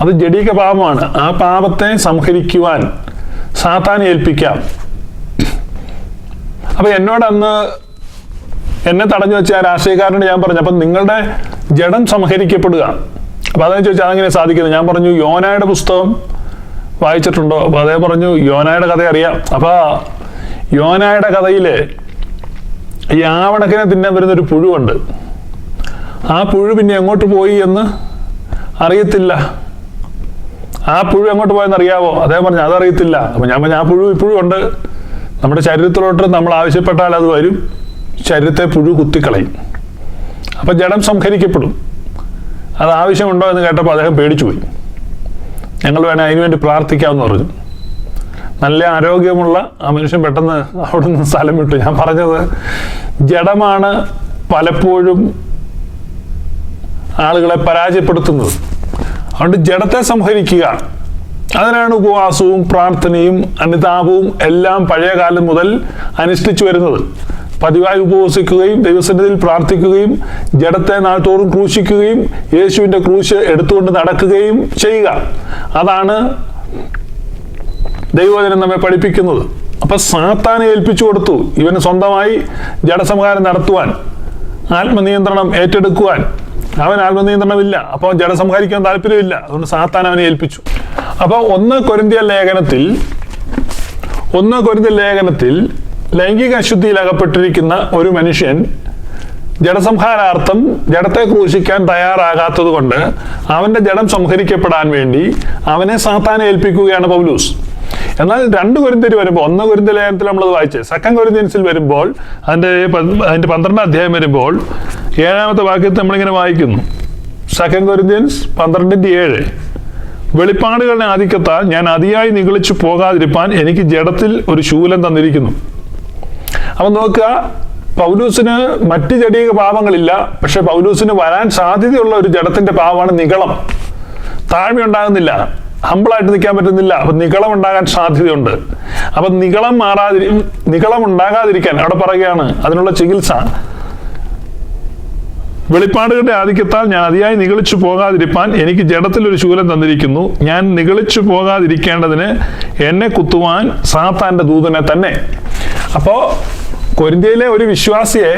അത് ജഡീക പാപമാണ്. ആ പാപത്തെ സംഹരിക്കുവാൻ സാത്താൻ ഏൽപ്പിക്കാം. അപ്പൊ എന്നോട് അന്ന് എന്നെ തടഞ്ഞു വെച്ച ആ രാഷ്ട്രീയക്കാരനോട് ഞാൻ പറഞ്ഞു അപ്പൊ നിങ്ങളുടെ ജഡം സംഹരിക്കപ്പെടുക. അപ്പൊ അതെന്ന് ചോദിച്ചാൽ അതെങ്ങനെ സാധിക്കുന്നത് ഞാൻ പറഞ്ഞു യോനായുടെ പുസ്തകം വായിച്ചിട്ടുണ്ടോ? അപ്പൊ അതേ പറഞ്ഞു യോനായുടെ കഥ അറിയാം. അപ്പൊ യോനായുടെ കഥയിൽ ഈ ആവണക്കിനെ തിന്നാൻ വരുന്ന ഒരു പുഴുവുണ്ട്. ആ പുഴു പിന്നെ എങ്ങോട്ട് പോയി എന്ന് അറിയത്തില്ല. ആ പുഴു എങ്ങോട്ട് പോയെന്ന് അറിയാവോ? അദ്ദേഹം പറഞ്ഞു അതറിയത്തില്ല. അപ്പൊ ഞാൻ പറഞ്ഞു ആ പുഴു ഇപ്പോഴും ഉണ്ട്. നമ്മുടെ ശരീരത്തിലോട്ട് നമ്മൾ ആവശ്യപ്പെട്ടാൽ അത് വരും. ശരീരത്തെ പുഴു കുത്തിക്കളയും. അപ്പൊ ജഡം സംഹരിക്കപ്പെടും. അത് ആവശ്യമുണ്ടോ എന്ന് കേട്ടപ്പോൾ അദ്ദേഹം പേടിച്ചു പോയി. ഞങ്ങൾ വേണേൽ അതിനുവേണ്ടി പ്രാർത്ഥിക്കാമെന്ന് പറഞ്ഞു. നല്ല ആരോഗ്യമുള്ള ആ മനുഷ്യൻ പെട്ടെന്ന് അവിടെ നിന്ന് സ്ഥലം വിട്ടു. ഞാൻ പറഞ്ഞത് ജഡമാണ് പലപ്പോഴും ആളുകളെ പരാജയപ്പെടുത്തുന്നത്. അതുകൊണ്ട് ജഡത്തെ സംഹരിക്കുക അതിനാണ് ഉപവാസവും പ്രാർത്ഥനയും അനുതാപവും എല്ലാം പഴയ കാലം മുതൽ അനുഷ്ഠിച്ചു വരുന്നത്. പതിവായി ഉപവസിക്കുകയും ദൈവസന്നിധിയിൽ പ്രാർത്ഥിക്കുകയും ജഡത്തെ നാൾത്തോറും ക്രൂശിക്കുകയും യേശുവിന്റെ ക്രൂശ് എടുത്തുകൊണ്ട് നടക്കുകയും ചെയ്യുക. അതാണ് ദൈവവചനം നമ്മെ പഠിപ്പിക്കുന്നത്. അപ്പൊ സാത്താനെ ഏൽപ്പിച്ചു കൊടുത്തു. ഇവന് സ്വന്തമായി ജഡസംഹാരം നടത്തുവാൻ ആത്മനിയന്ത്രണം ഏറ്റെടുക്കുവാൻ. അവൻ ആത്മനിയന്ത്രണമില്ല അപ്പോൾ ജഡസംഹാരിക്കാൻ താല്പര്യമില്ല. അതുകൊണ്ട് സാത്താൻ അവനെ ഏൽപ്പിച്ചു. അപ്പോൾ ഒന്ന് കൊരിന്തിയ ലേഖനത്തിൽ ഒന്ന് കൊരിന്തിയ ലേഖനത്തിൽ ലൈംഗിക അശുദ്ധിയിൽ അകപ്പെട്ടിരിക്കുന്ന ഒരു മനുഷ്യൻ ജഡസംഹാരാർത്ഥം ജഡത്തെ ക്രൂശിക്കാൻ തയ്യാറാകാത്തത് കൊണ്ട് അവന്റെ ജഡം സംഹരിക്കപ്പെടാൻ വേണ്ടി അവനെ സാത്താൻ ഏൽപ്പിക്കുകയാണ് പൗലൂസ്. എന്നാൽ രണ്ട് കുരുന്തിര് വരുമ്പോൾ ഒന്ന് കുരുന്ത ലേഖനത്തിൽ നമ്മളത് വായിച്ചത് സെക്കൻഡ് കുരുന്തിൻസിൽ വരുമ്പോൾ അതിന്റെ അതിന്റെ പന്ത്രണ്ടാം അധ്യായം വരുമ്പോൾ ഏഴാമത്തെ വാക്യത്തിൽ നമ്മളിങ്ങനെ വായിക്കുന്നു. സെക്കൻഡ് കൊരിന്ത്യൻസ് പന്ത്രണ്ടിന്റെ ഏഴ്. വെളിപ്പാടുകളുടെ ആധിക്യത്താൽ ഞാൻ അതിയായി നിഗളിച്ചു പോകാതിരിപ്പാൻ എനിക്ക് ജഡത്തിൽ ഒരു ശൂലം തന്നിരിക്കുന്നു. അപ്പൊ നോക്കുക പൗലൂസിന് മറ്റു ജടീക പാപങ്ങളില്ല പക്ഷെ പൗലൂസിന് വരാൻ സാധ്യതയുള്ള ഒരു ജഡത്തിന്റെ പാവമാണ് നിഗളം. താഴ്മ ഉണ്ടാകുന്നില്ല ഹമ്പിളായിട്ട് നിൽക്കാൻ പറ്റുന്നില്ല. അപ്പൊ നികളം ഉണ്ടാകാൻ സാധ്യതയുണ്ട്. അപ്പൊ നികളം മാറാതിരി നികളം ഉണ്ടാകാതിരിക്കാൻ അവിടെ പറയുകയാണ് അതിനുള്ള ചികിത്സ. വെളിപ്പാടുകളുടെ ആധിക്യത്താൽ ഞാൻ അതിയായി നികളിച്ചു പോകാതിരിപ്പാൻ എനിക്ക് ജഡത്തിൽ ഒരു ശൂലം തന്നിരിക്കുന്നു. ഞാൻ നികളിച്ചു പോകാതിരിക്കേണ്ടതിന് എന്നെ കുത്തുവാൻ സാത്താന്റെ ദൂതനെ തന്നെ. അപ്പോ കൊരിന്തയിലെ ഒരു വിശ്വാസിയെ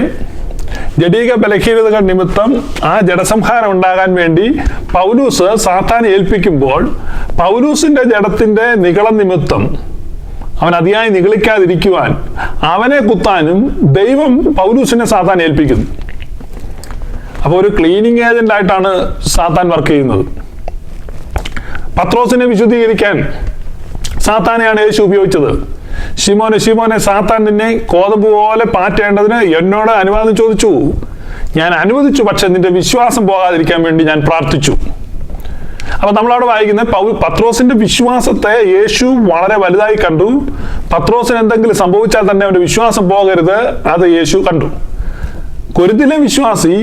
ജഡീക ബലഹീനതകൾ നിമിത്തം ആ ജഡസംഹാരം ഉണ്ടാകാൻ വേണ്ടി പൗലൂസ് സാത്താനെ ഏൽപ്പിക്കുമ്പോൾ പൗലൂസിന്റെ ജഡത്തിന്റെ നികളം നിമിത്തം അവൻ അതിയായി നികളിക്കാതിരിക്കുവാൻ അവനെ കുത്താനും ദൈവം പൗലൂസിനെ സാത്താൻ ഏൽപ്പിക്കുന്നു. അപ്പോൾ ഒരു ക്ലീനിങ് ഏജന്റ് ആയിട്ടാണ് സാത്താൻ വർക്ക് ചെയ്യുന്നത്. പത്രോസിനെ വിശുദ്ധീകരിക്കാൻ സാത്താനെയാണ് യേശു ഉപയോഗിച്ചത്. ശിമോനെ ശിമോനെ സാത്താൻ നിന്നെ കോതമ്പ് പോലെ പാറ്റേണ്ടതിന് എന്നോട് അനുവാദം ചോദിച്ചു. ഞാൻ അനുവദിച്ചു പക്ഷെ നിന്റെ വിശ്വാസം പോകാതിരിക്കാൻ വേണ്ടി ഞാൻ പ്രാർത്ഥിച്ചു. അപ്പൊ നമ്മളവിടെ വായിക്കുന്ന പത്രോസിന്റെ വിശ്വാസത്തെ യേശു വളരെ വലുതായി കണ്ടു. പത്രോസിന് എന്തെങ്കിലും സംഭവിച്ചാൽ തന്നെ അവന്റെ വിശ്വാസം പോകരുത് അത് യേശു കണ്ടു. കൊരുത്തിലെ വിശ്വാസി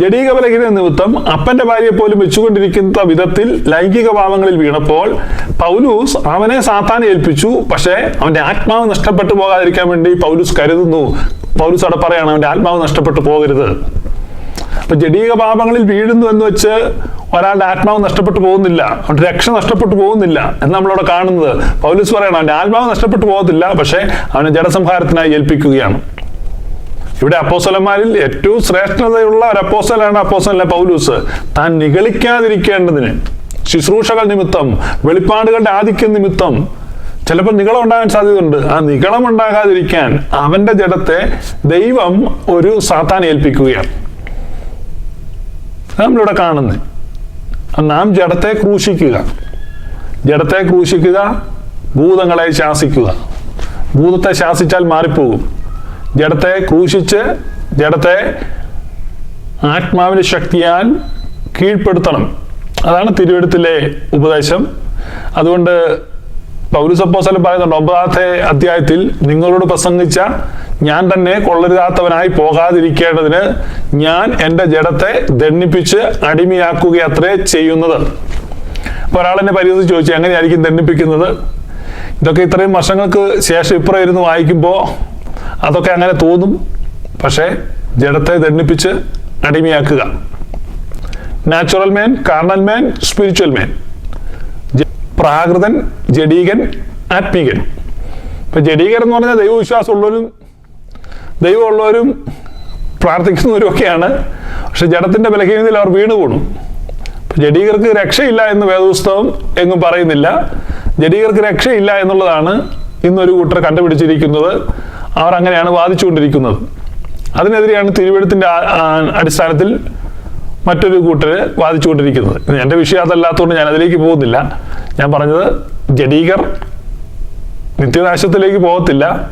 ജഡീക ബലഹീന നിമിത്തം അപ്പന്റെ ഭാര്യയെ പോലും വെച്ചുകൊണ്ടിരിക്കുന്ന വിധത്തിൽ ലൈംഗിക ഭാവങ്ങളിൽ വീണപ്പോൾ പൗലൂസ് അവനെ സാത്താൻ ഏൽപ്പിച്ചു. പക്ഷേ അവന്റെ ആത്മാവ് നഷ്ടപ്പെട്ടു പോകാതിരിക്കാൻ വേണ്ടി പൗലൂസ് കരുതുന്നു. പൗലൂസ് അവിടെ പറയാണ് അവന്റെ ആത്മാവ് നഷ്ടപ്പെട്ടു പോകരുത്. അപ്പൊ ജഡീക പാപങ്ങളിൽ വീഴുന്നു എന്ന് വെച്ച് ഒരാളുടെ ആത്മാവ് നഷ്ടപ്പെട്ടു പോകുന്നില്ല. അവന്റെ രക്ഷ നഷ്ടപ്പെട്ടു പോകുന്നില്ല എന്ന് നമ്മളവിടെ കാണുന്നത്. പൗലൂസ് പറയണം അവന്റെ ആത്മാവ് നഷ്ടപ്പെട്ടു പോകത്തില്ല പക്ഷേ അവനെ ജഡസംഹാരത്തിനായി ഏൽപ്പിക്കുകയാണ്. ഇവിടെ അപ്പോസ്തലന്മാരിൽ ഏറ്റവും ശ്രേഷ്ഠതയുള്ള ഒരു അപ്പോസലാണ് അപ്പോസല പൗലൂസ്? താൻ നിഗളിക്കാതിരിക്കേണ്ടതിന്. ശുശ്രൂഷകൾ നിമിത്തം വെളിപ്പാടുകളുടെ ആധിക്യം നിമിത്തം ചിലപ്പോൾ നികളം ഉണ്ടാകാൻ സാധ്യതയുണ്ട്. ആ നികളം ഉണ്ടാകാതിരിക്കാൻ അവന്റെ ജഡത്തെ ദൈവം ഒരു സാത്താൻ ഏൽപ്പിക്കുകയാണ്. നമ്മളിവിടെ കാണുന്നത്. നാം ജഡത്തെ ക്രൂശിക്കുക. ജഡത്തെ ക്രൂശിക്കുക ഭൂതങ്ങളെ ശാസിക്കുക. ഭൂതത്തെ ശാസിച്ചാൽ മാറിപ്പോകും. ജഡത്തെ ക്രൂശിച്ച് ജഡത്തെ ആത്മാവിന്റെ ശക്തിയാൽ കീഴ്പ്പെടുത്തണം. അതാണ് തിരുവെടുത്തിലെ ഉപദേശം. അതുകൊണ്ട് പൗരസപ്പോസലം പറയുന്നുണ്ട് ഒമ്പതാമത്തെ അധ്യായത്തിൽ നിങ്ങളോട് പ്രസംഗിച്ച ഞാൻ തന്നെ കൊള്ളരുതാത്തവനായി പോകാതിരിക്കേണ്ടതിന് ഞാൻ എന്റെ ജഡത്തെ ദണ്ണിപ്പിച്ച് അടിമയാക്കുകയത്രേ ചെയ്യുന്നത്. അപ്പൊ ഒരാളെന്നെ പരിഹരിച്ച് ചോദിച്ചു എങ്ങനെയായിരിക്കും ദണ്ണിപ്പിക്കുന്നത് ഇതൊക്കെ ഇത്രയും വർഷങ്ങൾക്ക് ശേഷം ഇപ്പുറം ഇരുന്ന് വായിക്കുമ്പോൾ അതൊക്കെ അങ്ങനെ തോന്നും. പക്ഷേ ജഡത്തെ ദണ്ഡിപ്പിച്ച് അടിമയാക്കുക. Natural man carnal man spiritual man പ്രാകൃതൻ ജഡീകൻ ആത്മീകൻ. ഇപ്പൊ ജഡീകൻ എന്ന് പറഞ്ഞാൽ ദൈവവിശ്വാസമുള്ളവരും ദൈവമുള്ളവരും പ്രാർത്ഥിക്കുന്നവരും ഒക്കെയാണ് പക്ഷെ ജഡത്തിന്റെ ബലഹീനതയിൽ അവർ വീണു പോണു. ജഡീകർക്ക് രക്ഷയില്ല എന്ന് വേദപുസ്തകം എങ്ങും പറയുന്നില്ല. ജഡീകർക്ക് രക്ഷയില്ല എന്നുള്ളതാണ് ഇന്നൊരു കൂട്ടർ കണ്ടുപിടിച്ചിരിക്കുന്നത്. അവർ അങ്ങനെയാണ് വാദിച്ചുകൊണ്ടിരിക്കുന്നത്. അതിനെതിരെയാണ് ആ- അടിസ്ഥാനത്തിൽ മറ്റൊരു കൂട്ടർ വാദിച്ചുകൊണ്ടിരിക്കുന്നത്. എന്റെ വിഷയം അതല്ലാത്തതുകൊണ്ട് ഞാൻ അതിലേക്ക് പോകുന്നില്ല. ഞാൻ പറഞ്ഞത് ജഡീകർ നിത്യനാശത്തിലേക്ക് പോകത്തില്ല.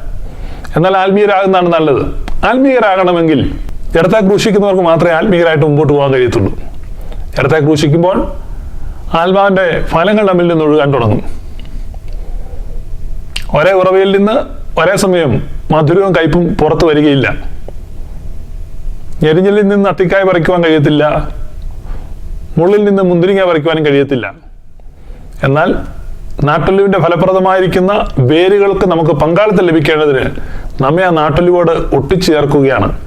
എന്നാൽ ആത്മീയരാകുന്നതാണ് നല്ലത്. ആത്മീയരാകണമെങ്കിൽ ജഡത്തെ ക്രൂശിക്കുന്നവർക്ക് മാത്രമേ ആത്മീയരായിട്ട് മുമ്പോട്ട് പോകാൻ കഴിയത്തുള്ളൂ. ജഡത്തെ ക്രൂശിക്കുമ്പോൾ ആത്മാവിന്റെ ഫലങ്ങൾ നമ്മിൽ നിന്ന് ഒഴുകാൻ തുടങ്ങും. ഒരേ ഉറവയിൽ നിന്ന് ഒരേ സമയം മധുരവും കയ്പും പുറത്തു വരികയില്ല. ഞെരിഞ്ഞിലിൽ നിന്ന് അത്തിക്കായ പറിക്കുവാൻ കഴിയത്തില്ല. മുള്ളിൽ നിന്ന് മുന്തിരിങ്ങ പറിക്കുവാനും കഴിയത്തില്ല. എന്നാൽ നാട്ടൊലിവിന്റെ ഫലപ്രദമായിരിക്കുന്ന വേരുകൾക്ക് നമുക്ക് പങ്കാളിത്തം ലഭിക്കേണ്ടതിന് നമ്മെ ആ നാട്ടൊലിവോട് ഒട്ടിച്ചേർക്കുകയാണ്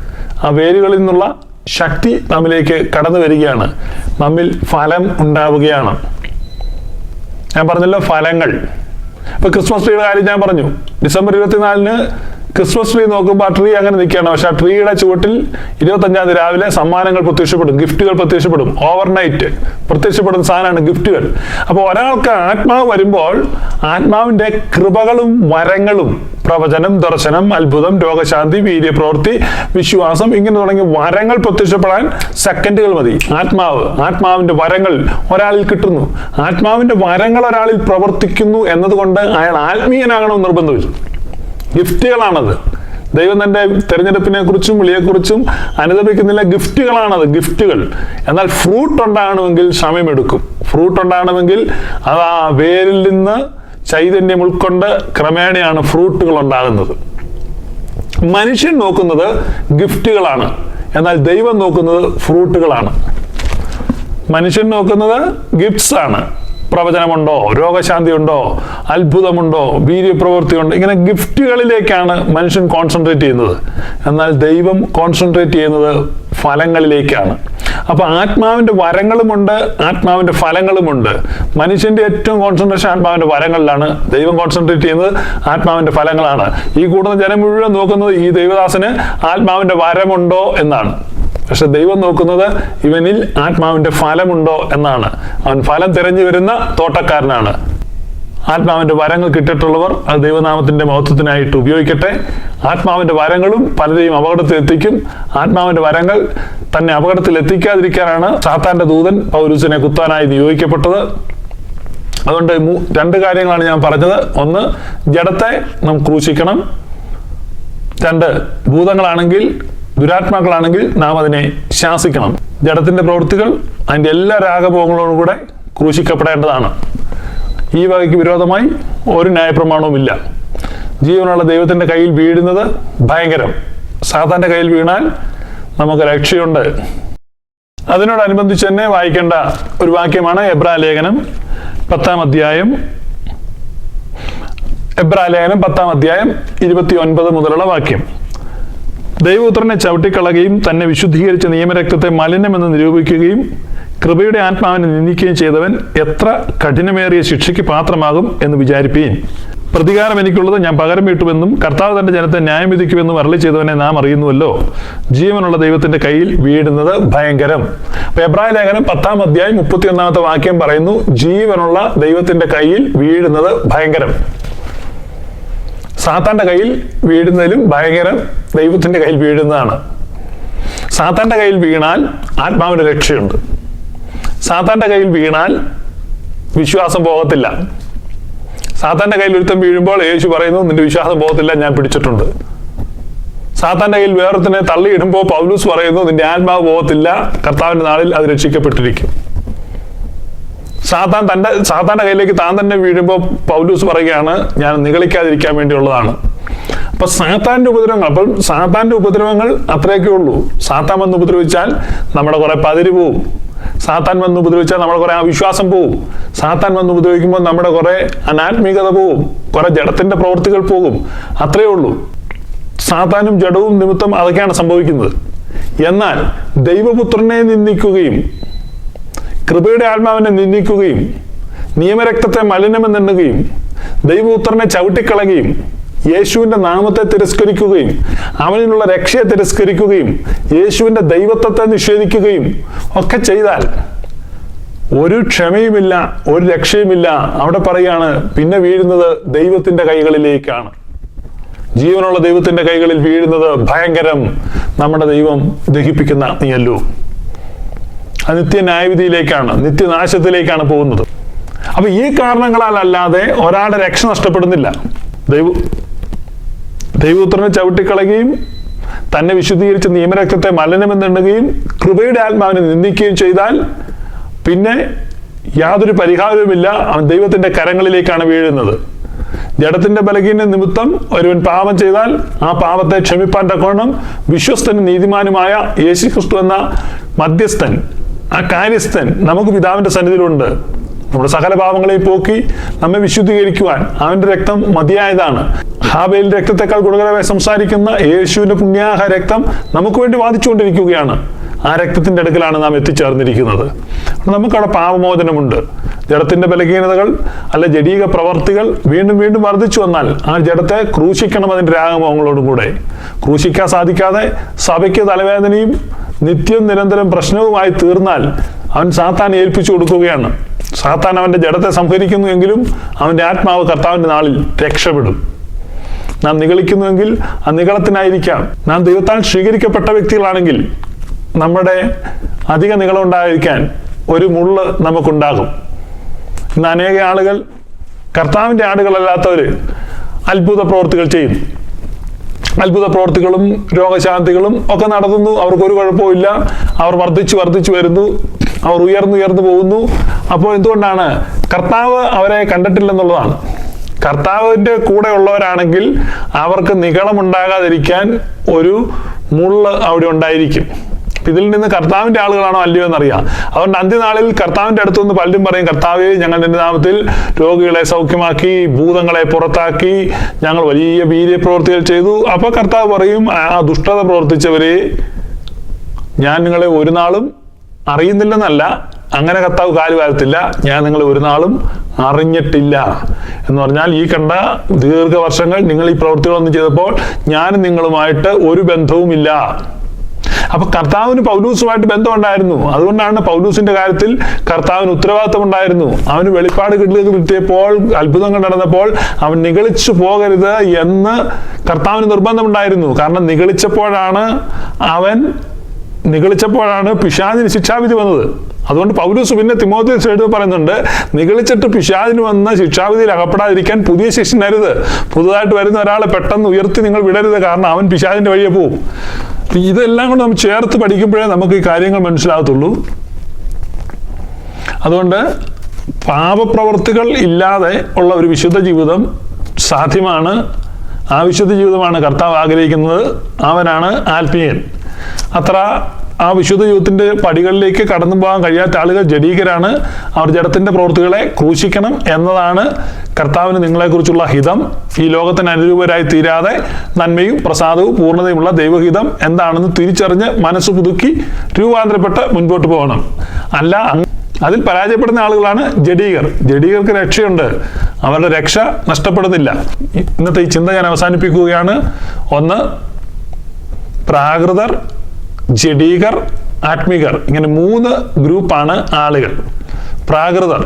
ആ വേരുകളിൽ നിന്നുള്ള ശക്തി നമ്മിലേക്ക് കടന്നു വരികയാണ്. നമ്മിൽ ഫലം ഉണ്ടാവുകയാണ്. ഞാൻ പറഞ്ഞല്ലോ ഫലങ്ങൾ. ഇപ്പൊ ക്രിസ്മസ് ട്രീയുടെ കാര്യം ഞാൻ പറഞ്ഞു. ഡിസംബർ ഇരുപത്തിനാലിന് ക്രിസ്മസ് ട്രീ നോക്കുമ്പോൾ ആ ട്രീ അങ്ങനെ നിൽക്കുകയാണ്. പക്ഷെ ആ ട്രീയുടെ ചുവട്ടിൽ ഇരുപത്തഞ്ചാം തീയതി രാവിലെ സമ്മാനങ്ങൾ പ്രത്യക്ഷപ്പെടും. ഗിഫ്റ്റുകൾ പ്രത്യക്ഷപ്പെടും. ഓവർനൈറ്റ് പ്രത്യക്ഷപ്പെടുന്ന സാധനമാണ് ഗിഫ്റ്റുകൾ. അപ്പോൾ ഒരാൾക്ക് ആത്മാവ് വരുമ്പോൾ ആത്മാവിന്റെ കൃപകളും വരങ്ങളും പ്രവചനം ദർശനം അത്ഭുതം രോഗശാന്തി വീര്യപ്രവൃത്തി വിശ്വാസം ഇങ്ങനെ തുടങ്ങിയ വരങ്ങൾ പ്രത്യക്ഷപ്പെടാൻ സെക്കൻഡുകൾ മതി. ആത്മാവ് ആത്മാവിന്റെ വരങ്ങൾ ഒരാളിൽ കിട്ടുന്നു. ആത്മാവിന്റെ വരങ്ങൾ ഒരാളിൽ പ്രവർത്തിക്കുന്നു എന്നതുകൊണ്ട് അയാൾ ആത്മീയനാകണമെന്ന് നിർബന്ധമില്ല. ഗിഫ്റ്റുകളാണത്. ദൈവം തന്റെ തെരഞ്ഞെടുപ്പിനെ കുറിച്ചും വിളിയെക്കുറിച്ചും അനുദപിക്കുന്നില്ല. ഗിഫ്റ്റുകളാണത് ഗിഫ്റ്റുകൾ. എന്നാൽ ഫ്രൂട്ട് ഉണ്ടാകണമെങ്കിൽ സമയമെടുക്കും. ഫ്രൂട്ട് ഉണ്ടാകണമെങ്കിൽ അത് ആ വേരിൽ നിന്ന് ചൈതന്യം ഉൾക്കൊണ്ട് ക്രമേണയാണ് ഫ്രൂട്ടുകൾ ഉണ്ടാകുന്നത്. മനുഷ്യൻ നോക്കുന്നത് ഗിഫ്റ്റുകളാണ്. എന്നാൽ ദൈവം നോക്കുന്നത് ഫ്രൂട്ടുകളാണ്. മനുഷ്യൻ നോക്കുന്നത് ഗിഫ്റ്റ്സ് ആണ് പ്രവചനമുണ്ടോ? രോഗശാന്തി ഉണ്ടോ അത്ഭുതമുണ്ടോ? വീര്യപ്രവൃത്തിയുണ്ടോ? ഇങ്ങനെ ഗിഫ്റ്റുകളിലേക്കാണ് മനുഷ്യൻ കോൺസെൻട്രേറ്റ് ചെയ്യുന്നത്. എന്നാൽ ദൈവം കോൺസെൻട്രേറ്റ് ചെയ്യുന്നത് ഫലങ്ങളിലേക്കാണ്. അപ്പോൾ ആത്മാവിന്റെ വരങ്ങളുമുണ്ട് ആത്മാവിന്റെ ഫലങ്ങളുമുണ്ട്. മനുഷ്യന്റെ ഏറ്റവും കോൺസെൻട്രേഷൻ ആത്മാവിന്റെ വരങ്ങളിലാണ് ദൈവം കോൺസെൻട്രേറ്റ് ചെയ്യുന്നത് ആത്മാവിന്റെ ഫലങ്ങളാണ്. ഈ കൂടുന്ന ജനം മുഴുവൻ നോക്കുന്നത് ഈ ദൈവദാസന് ആത്മാവിന്റെ വരമുണ്ടോ എന്നാണ്. പക്ഷെ ദൈവം നോക്കുന്നത് ഇവനിൽ ആത്മാവിന്റെ ഫലമുണ്ടോ എന്നാണ്. അവൻ ഫലം തിരഞ്ഞു വരുന്ന തോട്ടക്കാരനാണ്. ആത്മാവിന്റെ വരങ്ങൾ കിട്ടിയിട്ടുള്ളവർ അത് ദൈവനാമത്തിന്റെ മഹത്വത്തിനായിട്ട് ഉപയോഗിക്കട്ടെ. ആത്മാവിന്റെ വരങ്ങളും പലരെയും അപകടത്തിൽ എത്തിക്കും. ആത്മാവിന്റെ വരങ്ങൾ തന്നെ അപകടത്തിൽ എത്തിക്കാതിരിക്കാനാണ് സാത്താന്റെ ദൂതൻ പൗരൂസിനെ കുത്താനായി നിയോഗിക്കപ്പെട്ടത്. അതുകൊണ്ട് രണ്ട് കാര്യങ്ങളാണ് ഞാൻ പറഞ്ഞത്. ഒന്ന് ജഡത്തെ നാം ക്രൂശിക്കണം. രണ്ട് ഭൂതങ്ങളാണെങ്കിൽ ദുരാത്മാക്കളാണെങ്കിൽ നാം അതിനെ ശാസിക്കണം. ജഡത്തിന്റെ പ്രവൃത്തികൾ അതിന്റെ എല്ലാ രാഗഭോഗങ്ങളോടും കൂടെ ക്രൂശിക്കപ്പെടേണ്ടതാണ്. ഈ വകയ്ക്ക് വിരോധമായി ഒരു ന്യായപ്രമാണവുമില്ല. ജീവനുള്ള ദൈവത്തിന്റെ കയ്യിൽ വീഴുന്നത് ഭയങ്കരം. സാധാന്റെ കയ്യിൽ വീണാൽ നമുക്ക് രക്ഷയുണ്ട്. അതിനോടനുബന്ധിച്ച് തന്നെ വായിക്കേണ്ട ഒരു വാക്യമാണ് എബ്രാ ലേഖനം പത്താം അധ്യായം. എബ്രാ ലേഖനം പത്താം അധ്യായം ഇരുപത്തി ഒൻപത് മുതലുള്ള വാക്യം. ദൈവപുത്രനെ ചവിട്ടിക്കളയുകയും തന്നെ വിശുദ്ധീകരിച്ച നിയമരക്തത്തെ മലിനമെന്ന് നിരൂപിക്കുകയും കൃപയുടെ ആത്മാവിനെ നിന്ദിക്കുകയും ചെയ്തവൻ എത്ര കഠിനമേറിയ ശിക്ഷയ്ക്ക് പാത്രമാകും എന്ന് വിചാരിപ്പീൻ. പ്രതികാരം എനിക്കുള്ളത് ഞാൻ പകരം വീട്ടുമെന്നും കർത്താവ് തന്റെ ജനത്തെ ന്യായം വിധിക്കുമെന്നും അരളി ചെയ്തവനെ നാം അറിയുന്നുവല്ലോ. ജീവനുള്ള ദൈവത്തിന്റെ കയ്യിൽ വീഴുന്നത് ഭയങ്കരം. അപ്പൊ എബ്രാഹിം ലേഖനം പത്താം അധ്യായം മുപ്പത്തിയൊന്നാമത്തെ വാക്യം പറയുന്നു ജീവനുള്ള ദൈവത്തിന്റെ കയ്യിൽ വീഴുന്നത് ഭയങ്കരം. സാത്താന്റെ കയ്യിൽ വീഴുന്നതിലും ഭയങ്കരം ദൈവത്തിന്റെ കയ്യിൽ വീഴുന്നതാണ്. സാത്താന്റെ കയ്യിൽ വീണാൽ ആത്മാവിന് രക്ഷയുണ്ട്. സാത്താന്റെ കയ്യിൽ വീണാൽ വിശ്വാസം പോകത്തില്ല. സാത്താന്റെ കയ്യിൽ ഒരുത്തം വീഴുമ്പോൾ യേശു പറയുന്നു നിന്റെ വിശ്വാസം പോകത്തില്ല ഞാൻ പിടിച്ചിട്ടുണ്ട്. സാത്താന്റെ കയ്യിൽ വേറൊരുത്തനെ തള്ളിയിടുമ്പോൾ പൗലൂസ് പറയുന്നു നിന്റെ ആത്മാവ് പോകത്തില്ല കർത്താവിന്റെ നാളിൽ അത് രക്ഷിക്കപ്പെട്ടിരിക്കും. സാത്താൻ തന്റെ സാത്താന്റെ കയ്യിലേക്ക് താൻ തന്നെ വീഴുമ്പോൾ പൗലൂസ് പറയുകയാണ് ഞാൻ നിഗളിക്കാതിരിക്കാൻ വേണ്ടിയുള്ളതാണ്. അപ്പൊ സാത്താന്റെ ഉപദ്രവങ്ങൾ അപ്പം സാത്താന്റെ ഉപദ്രവങ്ങൾ അത്രയൊക്കെ ഉള്ളൂ. സാത്താൻ വന്ന് ഉപദ്രവിച്ചാൽ നമ്മുടെ കുറെ പതിര് പോവും. സാത്താൻ വന്ന് ഉപദ്രവിച്ചാൽ നമ്മുടെ കുറെ അവിശ്വാസം പോവും. സാത്താൻ വന്ന് ഉപദ്രവിക്കുമ്പോൾ നമ്മുടെ കുറെ അനാത്മീകത പോവും. കുറെ ജഡത്തിന്റെ പ്രവൃത്തികൾ പോകും. അത്രയേ ഉള്ളൂ. സാത്താനും ജഡവും നിമിത്തം അതൊക്കെയാണ് സംഭവിക്കുന്നത്. എന്നാൽ ദൈവപുത്രനെ നിന്ദിക്കുകയും കൃപയുടെ ആത്മാവിനെ നിന്ദിക്കുകയും നിയമരക്തത്തെ മലിനമെന്നെണ്ണുകയും ദൈവപുത്രനെ ചവിട്ടിക്കളയുകയും യേശുവിന്റെ നാമത്തെ തിരസ്കരിക്കുകയും അവനിലുള്ള രക്ഷയെ തിരസ്കരിക്കുകയും യേശുവിന്റെ ദൈവത്വത്തെ നിഷേധിക്കുകയും ഒക്കെ ചെയ്താൽ ഒരു ക്ഷമയുമില്ല ഒരു രക്ഷയുമില്ല. അവിടെ പറയാണ് പിന്നെ വീഴുന്നത് ദൈവത്തിന്റെ കൈകളിലേക്കാണ്. ജീവനുള്ള ദൈവത്തിന്റെ കൈകളിൽ വീഴുന്നത് ഭയങ്കരം. നമ്മുടെ ദൈവം ദഹിപ്പിക്കുന്ന നീയല്ലോ. നിത്യ ന്യായവിധിയിലേക്കാണ് നിത്യനാശത്തിലേക്കാണ് പോകുന്നത്. അപ്പൊ ഈ കാരണങ്ങളാൽ അല്ലാതെ ഒരാളുടെ രക്ഷ നഷ്ടപ്പെടുന്നില്ല. ദൈവ ദൈവപുത്രനെ ചവിട്ടിക്കളയുകയും തന്നെ വിശുദ്ധീകരിച്ച നിയമരക്തത്തെ മലിനമെന്നെണ്ണുകയും കൃപയുടെ ആത്മാവിനെ നിന്ദിക്കുകയും ചെയ്താൽ പിന്നെ യാതൊരു പരിഹാരവുമില്ല. അവൻ ദൈവത്തിന്റെ കരങ്ങളിലേക്കാണ് വീഴുന്നത്. ജഡത്തിന്റെ ബലഹീന നിമിത്തം ഒരുവൻ പാപം ചെയ്താൽ ആ പാപത്തെ ക്ഷമിപ്പാൻ തക്കോണം വിശ്വസ്തനും നീതിമാനുമായ യേശുക്രിസ്തു എന്ന മധ്യസ്ഥൻ ആ കാര്യസ്ഥൻ നമുക്ക് പിതാവിന്റെ സന്നിധിയിലുണ്ട്. നമ്മുടെ സകല പാപങ്ങളെ പോക്കി നമ്മെ വിശുദ്ധീകരിക്കുവാൻ അവന്റെ രക്തം മതിയായതാണ്. ഹാബേൽ രക്തത്തെക്കാൾ ഗുണകരമായി സംസാരിക്കുന്ന യേശുവിന്റെ പുണ്യാഹ രക്തം നമുക്ക് വേണ്ടി വാദിച്ചുകൊണ്ടിരിക്കുകയാണ്. ആ രക്തത്തിന്റെ അടുക്കലാണ് നാം എത്തിച്ചേർന്നിരിക്കുന്നത്. നമുക്കവിടെ പാപമോചനമുണ്ട്. ജഡത്തിന്റെ ബലഹീനതകൾ അല്ല ജടീക പ്രവർത്തികൾ വീണ്ടും വീണ്ടും വർദ്ധിച്ചു വന്നാൽ ആ ജഡത്തെ ക്രൂശിക്കണം അതിന്റെ രാഗമോഹങ്ങളോടും കൂടെ. ക്രൂശിക്കാൻ സാധിക്കാതെ സഭയ്ക്ക് തലവേദനയും നിത്യം നിരന്തരം പ്രശ്നവുമായി തീർന്നാൽ അവൻ സാത്താൻ ഏൽപ്പിച്ചു കൊടുക്കുകയാണ്. സാത്താൻ അവന്റെ ജഡത്തെ സംഹരിക്കുന്നു എങ്കിലും അവന്റെ ആത്മാവ് കർത്താവിന്റെ നാളിൽ രക്ഷപ്പെടും. നാം നിഗളിക്കുന്നുവെങ്കിൽ ആ നികളത്തിനായിരിക്കാം നാം ദൈവത്താൽ സ്വീകരിക്കപ്പെട്ട വ്യക്തികളാണെങ്കിൽ നമ്മുടെ അധിക നികളം ഉണ്ടായിരിക്കാൻ ഒരു മുള്ള് നമുക്കുണ്ടാകും. ഇന്ന് അനേക ആളുകൾ കർത്താവിന്റെ ആടുകളല്ലാത്തവർ അത്ഭുത പ്രവർത്തികൾ ചെയ്യും. അത്ഭുത പ്രവർത്തികളും രോഗശാന്തികളും ഒക്കെ നടത്തുന്നു. അവർക്ക് ഒരു കുഴപ്പമില്ല അവർ വർദ്ധിച്ചു വർദ്ധിച്ചു വരുന്നു. അവർ ഉയർന്നുയർന്നു ഉയർന്നു പോകുന്നു. അപ്പോൾ എന്തുകൊണ്ടാണ്? കർത്താവ് അവരെ കണ്ടിട്ടില്ലെന്നുള്ളതാണ്. കർത്താവിന്റെ കൂടെ ഉള്ളവരാണെങ്കിൽ അവർക്ക് നികളം ഉണ്ടാകാതിരിക്കാൻ ഒരു മുള്ള് അവിടെ ഉണ്ടായിരിക്കും. ഇതിൽ നിന്ന് കർത്താവിന്റെ ആളുകളാണോ അല്ലയോ എന്നറിയാം. അതുകൊണ്ട് അന്ത്യനാളിൽ കർത്താവിന്റെ അടുത്ത് നിന്ന് പലരും പറയും കർത്താവ് ഞങ്ങൾ നിന്റെ നാമത്തിൽ രോഗികളെ സൗഖ്യമാക്കി ഭൂതങ്ങളെ പുറത്താക്കി ഞങ്ങൾ വലിയ വീര്യപ്രവർത്തികൾ ചെയ്തു. അപ്പൊ കർത്താവ് പറയും ആ ദുഷ്ടത പ്രവർത്തിച്ചവരെ ഞാൻ നിങ്ങളെ ഒരു നാളും അറിയുന്നില്ലെന്നല്ല അങ്ങനെ കർത്താവ് കാൽ വാരത്തില്ല ഞാൻ നിങ്ങളെ ഒരു നാളും അറിഞ്ഞിട്ടില്ല. എന്ന് പറഞ്ഞാൽ ഈ കണ്ട ദീർഘവർഷങ്ങൾ നിങ്ങൾ ഈ പ്രവൃത്തികളൊന്നും ചെയ്തപ്പോൾ ഞാൻ നിങ്ങളുമായിട്ട് ഒരു ബന്ധവുമില്ല. അപ്പൊ കർത്താവിന് പൗലൂസുമായിട്ട് ബന്ധമുണ്ടായിരുന്നു. അതുകൊണ്ടാണ് പൗലൂസിന്റെ കാര്യത്തിൽ കർത്താവിന് ഉത്തരവാദിത്തം ഉണ്ടായിരുന്നു അവന് വെളിപ്പാട് കിട്ടിയത് കിട്ടിയപ്പോൾ അത്ഭുതങ്ങൾ നടന്നപ്പോൾ അവൻ നിഗളിച്ചു പോകരുത് എന്ന് കർത്താവിന് നിർബന്ധമുണ്ടായിരുന്നു. കാരണം നിഗളിച്ചപ്പോഴാണ് അവൻ നിഗളിച്ചപ്പോഴാണ് പിശാദിന് ശിക്ഷാവിധി വന്നത്. അതുകൊണ്ട് പൗലൂസ് പിന്നെ തിമോത്തി എഴുതി പറയുന്നുണ്ട് നിഗളിച്ചിട്ട് പിശാദിന് വന്ന ശിക്ഷാവിധിയിൽ അകപ്പെടാതിരിക്കാൻ പുതിയ ശിഷ്യനരുത് പുതുതായിട്ട് വരുന്ന ഒരാളെ പെട്ടെന്ന് ഉയർത്തി നിങ്ങൾ വിടരുത് കാരണം അവൻ പിശാദിന്റെ വഴിയെ പോവും. ഇതെല്ലാം കൂടെ നമ്മൾ ചേർത്ത് പഠിക്കുമ്പോഴേ നമുക്ക് ഈ കാര്യങ്ങൾ മനസ്സിലാകത്തുള്ളൂ. അതുകൊണ്ട് പാപപ്രവർത്തികൾ ഇല്ലാതെ ഉള്ള ഒരു വിശുദ്ധ ജീവിതം സാധ്യമാണ്. ആ വിശുദ്ധ ജീവിതമാണ് കർത്താവ് ആഗ്രഹിക്കുന്നത്. അവനാണ് ആത്മീയൻ. അത്ര ആ വിശുദ്ധ യുദ്ധത്തിന്റെ പടികളിലേക്ക് കടന്നു പോകാൻ കഴിയാത്ത ആളുകൾ ജഡീകരാണ് അവർ ജഡത്തിന്റെ പ്രവൃത്തികളെ ക്രൂശിക്കണം എന്നതാണ് കർത്താവിന് നിങ്ങളെക്കുറിച്ചുള്ള ഹിതം. ഈ ലോകത്തിന് അനുരൂപരായി തീരാതെ നന്മയും പ്രസാദവും പൂർണതയുമുള്ള ദൈവഹിതം എന്താണെന്ന് തിരിച്ചറിഞ്ഞ് മനസ്സ് പുതുക്കി രൂപാന്തരപ്പെട്ട് മുൻപോട്ട് പോകണം. അല്ല അതിൽ പരാജയപ്പെടുന്ന ആളുകളാണ് ജഡീകർ. ജഡീകർക്ക് രക്ഷയുണ്ട്. അവരുടെ രക്ഷ നഷ്ടപ്പെടുന്നില്ല. ഇന്നത്തെ ഈ ചിന്ത ഞാൻ അവസാനിപ്പിക്കുകയാണ്. ഒന്ന് പ്രാകൃതർ ജഡീകർ ആത്മികർ ഇങ്ങനെ മൂന്ന് ഗ്രൂപ്പാണ് ആളുകൾ. പ്രാകൃതർ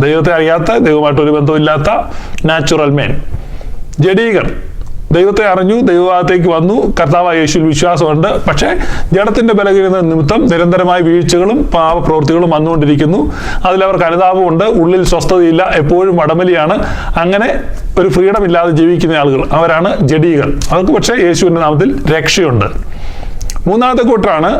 ദൈവത്തെ അറിയാത്ത ദൈവമായിട്ട് ഒരു ബന്ധമില്ലാത്ത നാച്ചുറൽ മേൻ ജഡീകർ ദൈവത്തെ അറിഞ്ഞു ദൈവഭാഗത്തേക്ക് വന്നു. കർത്താവായ യേശുവിൽ വിശ്വാസമുണ്ട്. പക്ഷേ ജഡത്തിന്റെ ബലഹീനത നിമിത്തം നിരന്തരമായ വീഴ്ചകളും പാപപ്രവൃത്തികളും വന്നുകൊണ്ടിരിക്കുന്നു. അതിലവർക്ക് അനുതാപമുണ്ട്. ഉള്ളിൽ സ്വസ്ഥതയില്ല. എപ്പോഴും വടമലിയാണ് അങ്ങനെ ഒരു ഫ്രീഡം ഇല്ലാതെ ജീവിക്കുന്ന ആളുകൾ. അവരാണ് ജഡീകൾ. അവർക്ക് പക്ഷേ യേശുവിന്റെ നാമത്തിൽ രക്ഷയുണ്ട്. മൂന്നാമത്തെ കൂട്ടരാണ്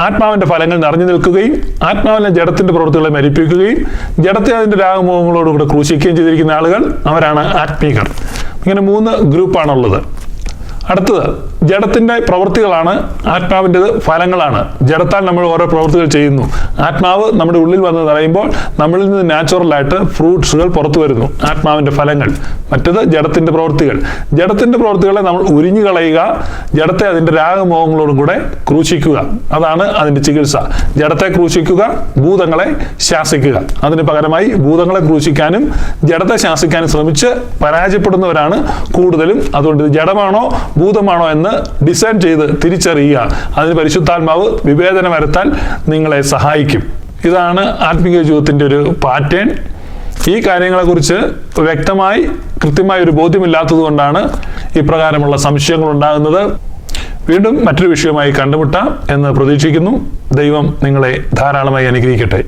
ആത്മാവിന്റെ ഫലങ്ങൾ നിറഞ്ഞു നിൽക്കുകയും ആത്മാവിനെ ജഡത്തിന്റെ പ്രവൃത്തികളെ മരിപ്പിക്കുകയും ജഡത്തെ അതിന്റെ രാഗമോഹങ്ങളോടുകൂടെ ക്രൂശിക്കുകയും ചെയ്തിരിക്കുന്ന ആളുകൾ അവരാണ് ആത്മീകർ. ഇങ്ങനെ മൂന്ന് ഗ്രൂപ്പാണുള്ളത്. അടുത്തത് ജഡത്തിന്റെ പ്രവൃത്തികളാണ് ആത്മാവിന്റെത് ഫലങ്ങളാണ്. ജഡത്താൽ നമ്മൾ ഓരോ പ്രവൃത്തികൾ ചെയ്യുന്നു. ആത്മാവ് നമ്മുടെ ഉള്ളിൽ വന്ന് നിറയുമ്പോൾ നമ്മളിൽ നിന്ന് നാച്ചുറലായിട്ട് ഫ്രൂട്ട്സുകൾ പുറത്തു വരുന്നു. ആത്മാവിന്റെ ഫലങ്ങൾ. മറ്റത് ജഡത്തിന്റെ പ്രവൃത്തികൾ. ജഡത്തിന്റെ പ്രവൃത്തികളെ നമ്മൾ ഉരിഞ്ഞു കളയുക ജഡത്തെ അതിന്റെ രാഗമോഹങ്ങളോടും കൂടെ ക്രൂശിക്കുക. അതാണ് അതിന്റെ ചികിത്സ. ജഡത്തെ ക്രൂശിക്കുക ഭൂതങ്ങളെ ശാസിക്കുക. അതിന് പകരമായി ഭൂതങ്ങളെ ക്രൂശിക്കാനും ജഡത്തെ ശാസിക്കാനും ശ്രമിച്ച് പരാജയപ്പെടുന്നവരാണ് കൂടുതലും. അതുകൊണ്ട് ജഡമാണോ ഭൂതമാണോ എന്ന് ഡിസൈൻ ചെയ്ത് തിരിച്ചറിയുക. അതിന് പരിശുദ്ധാത്മാവ് വിവേചനം വരുത്താൻ നിങ്ങളെ സഹായിക്കും. ഇതാണ് ആത്മീയ ജീവിതത്തിന്റെ ഒരു പാറ്റേൺ ഈ കാര്യങ്ങളെക്കുറിച്ച് വ്യക്തമായി കൃത്യമായ ഒരു ബോധ്യമില്ലാത്തത് കൊണ്ടാണ് ഇപ്രകാരമുള്ള സംശയങ്ങൾ ഉണ്ടാകുന്നത്. വീണ്ടും മറ്റൊരു വിഷയവുമായി കണ്ടുമുട്ടാം എന്ന് പ്രതീക്ഷിക്കുന്നു. ദൈവം നിങ്ങളെ ധാരാളമായി അനുഗ്രഹിക്കട്ടെ.